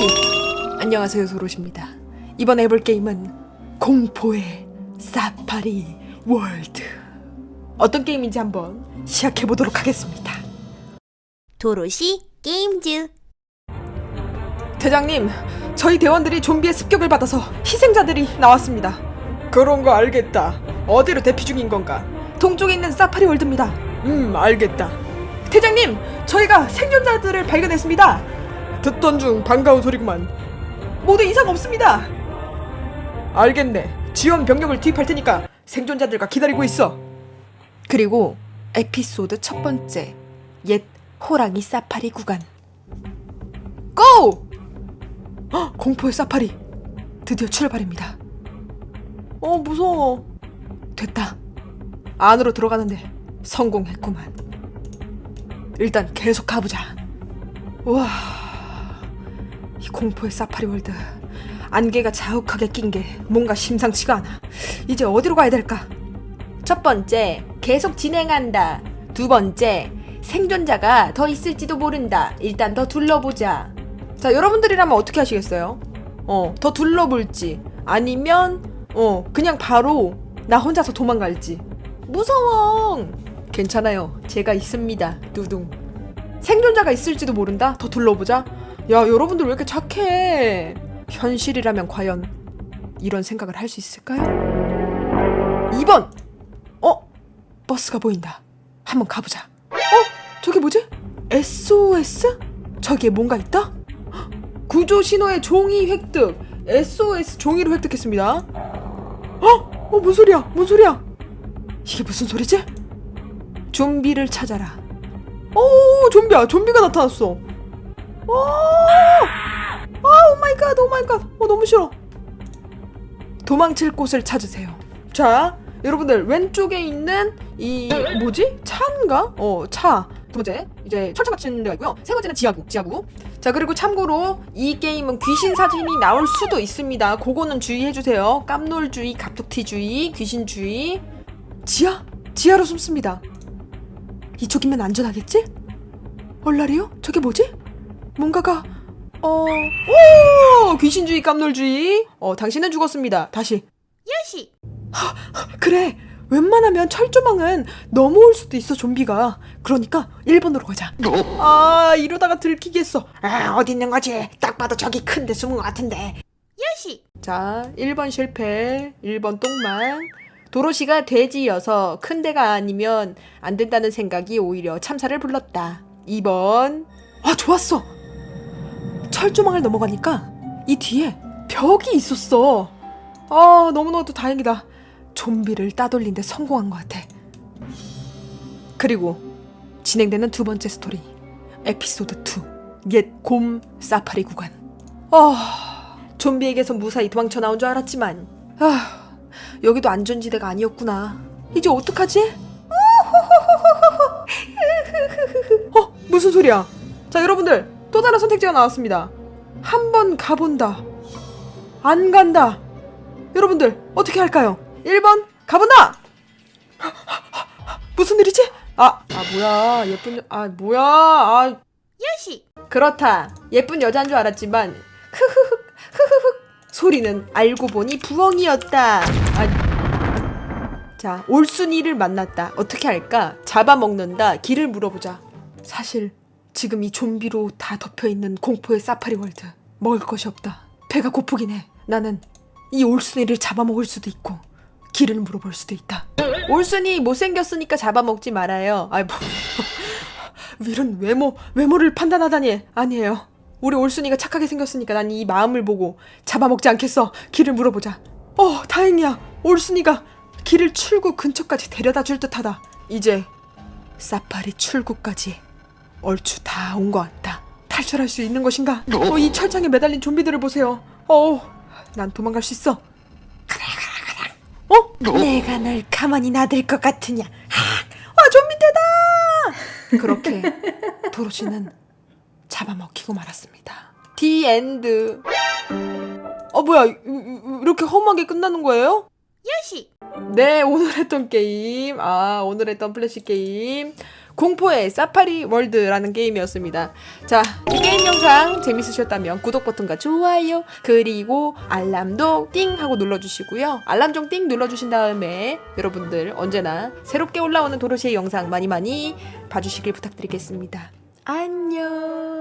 도로시 안녕하세요 도로시입니다. 이번에 해볼 게임은 공포의 사파리 월드. 어떤 게임인지 한번 시작해보도록 하겠습니다. 도로시 게임즈. 대장님 저희 대원들이 좀비의 습격을 받아서 희생자들이 나왔습니다. 그런 거 알겠다. 어디로 대피 중인 건가? 동쪽에 있는 사파리 월드입니다. 음 알겠다. 대장님 저희가 생존자들을 발견했습니다 듣던 중 반가운 소리구만 모두 이상 없습니다 알겠네 지원 병력을 투입할 테니까 생존자들과 기다리고 있어 그리고 에피소드 첫 번째 옛 호랑이 사파리 구간 고! 헉, 공포의 사파리 드디어 출발입니다. 어 무서워. 됐다. 안으로 들어가는데 성공했구만. 일단 계속 가보자. 우와, 이 공포의 사파리 월드 안개가 자욱하게 낀 게 뭔가 심상치가 않아. 이제 어디로 가야 될까? 첫 번째, 계속 진행한다. 두 번째, 생존자가 더 있을지도 모른다. 일단 더 둘러보자. 자, 여러분들이라면 어떻게 하시겠어요? 어, 더 둘러볼지. 아니면, 어, 그냥 바로 나 혼자서 도망갈지. 무서워! 괜찮아요. 제가 있습니다. 두둥. 생존자가 있을지도 모른다? 더 둘러보자. 야, 여러분들 왜 이렇게 착해? 현실이라면 과연 이런 생각을 할 수 있을까요? 2번! 어? 버스가 보인다. 한번 가보자. 어? 저게 뭐지? SOS? 저기에 뭔가 있다? 헉, 구조 신호의 종이 획득. SOS 종이를 획득했습니다. 어? 어, 뭔 소리야? 뭔 소리야? 이게 무슨 소리지? 좀비를 찾아라. 오, 좀비야. 좀비가 나타났어. 오! 아, 오 마이 갓. 오 마이 갓. 어, 너무 싫어. 도망칠 곳을 찾으세요. 자, 여러분들 왼쪽에 있는 이 뭐지? 차인가? 어, 차. 두 번째 이제 철차 같은 데가 있고요. 세 번째는 지하구, 지하구. 자 그리고 참고로 이 게임은 귀신 사진이 나올 수도 있습니다. 그거는 주의해 주세요. 깜놀주의, 갑툭튀주의, 귀신주의. 지하? 지하로 숨습니다. 이쪽이면 안전하겠지? 얼라리요? 저게 뭐지? 뭔가가 어, 오! 귀신주의, 깜놀주의. 어, 당신은 죽었습니다. 다시. 요시! 그래. 웬만하면 철조망은 넘어올 수도 있어 좀비가. 그러니까 1번으로 가자. 아 이러다가 들키겠어. 아 어디 있는 거지? 딱 봐도 저기 큰데 숨은 것 같은데. 요시! 자 1번 실패. 1번 똥망 도로시가 돼지여서 큰 데가 아니면 안 된다는 생각이 오히려 참사를 불렀다. 2번. 아 좋았어 철조망을 넘어가니까 이 뒤에 벽이 있었어. 아 너무너무 다행이다. 좀비를 따돌린 데 성공한 것 같아. 그리고 진행되는 두 번째 스토리 에피소드 2 옛 곰 사파리 구간. 아 좀비에게서 무사히 도망쳐 나온 줄 알았지만 아 여기도 안전지대가 아니었구나. 이제 어떡하지? 어 무슨 소리야? 자 여러분들 또 다른 선택지가 나왔습니다 한 번 가본다 안 간다 여러분들 어떻게 할까요? 1번 가본다. 무슨 일이지? 아, 아 뭐야 예쁜 여... 아 뭐야 아 요시 그렇다 예쁜 여자인 줄 알았지만 흐흐흐 흐흐흐 소리는 알고 보니 부엉이였다. 아, 자 올순이를 만났다. 어떻게 할까? 잡아먹는다. 길을 물어보자. 사실 지금 이 좀비로 다 덮여 있는 공포의 사파리 월드 먹을 것이 없다. 배가 고프긴 해. 나는 이 올순이를 잡아먹을 수도 있고 길을 물어볼 수도 있다. 올순이 못생겼으니까 잡아먹지 말아요. 아이 뭐 이런 외모 외모를 판단하다니 아니에요. 우리 올순이가 착하게 생겼으니까 난 이 마음을 보고 잡아먹지 않겠어. 길을 물어보자. 어 다행이야. 올순이가 길을 출구 근처까지 데려다 줄 듯하다. 이제 사파리 출구까지 얼추 다 온 것 같다. 탈출할 수 있는 것인가? 어, 이 철장에 매달린 좀비들을 보세요. 어, 난 도망갈 수 있어. 어? 내가 널 가만히 놔둘 것 같으냐? 아, 좀비 때다! 그렇게 도로시는 잡아먹히고 말았습니다. 디 엔드. 어, 뭐야? 이- 이- 이렇게 험하게 끝나는 거예요? 요시 네, 오늘 했던 게임. 아, 오늘 했던 플래시 게임. 공포의 사파리 월드라는 게임이었습니다. 자, 이 게임 영상 재밌으셨다면 구독 버튼과 좋아요 그리고 알람도 띵 하고 눌러주시고요. 알람 좀 띵 눌러주신 다음에 여러분들 언제나 새롭게 올라오는 도로시의 영상 많이 많이 봐주시길 부탁드리겠습니다. 안녕.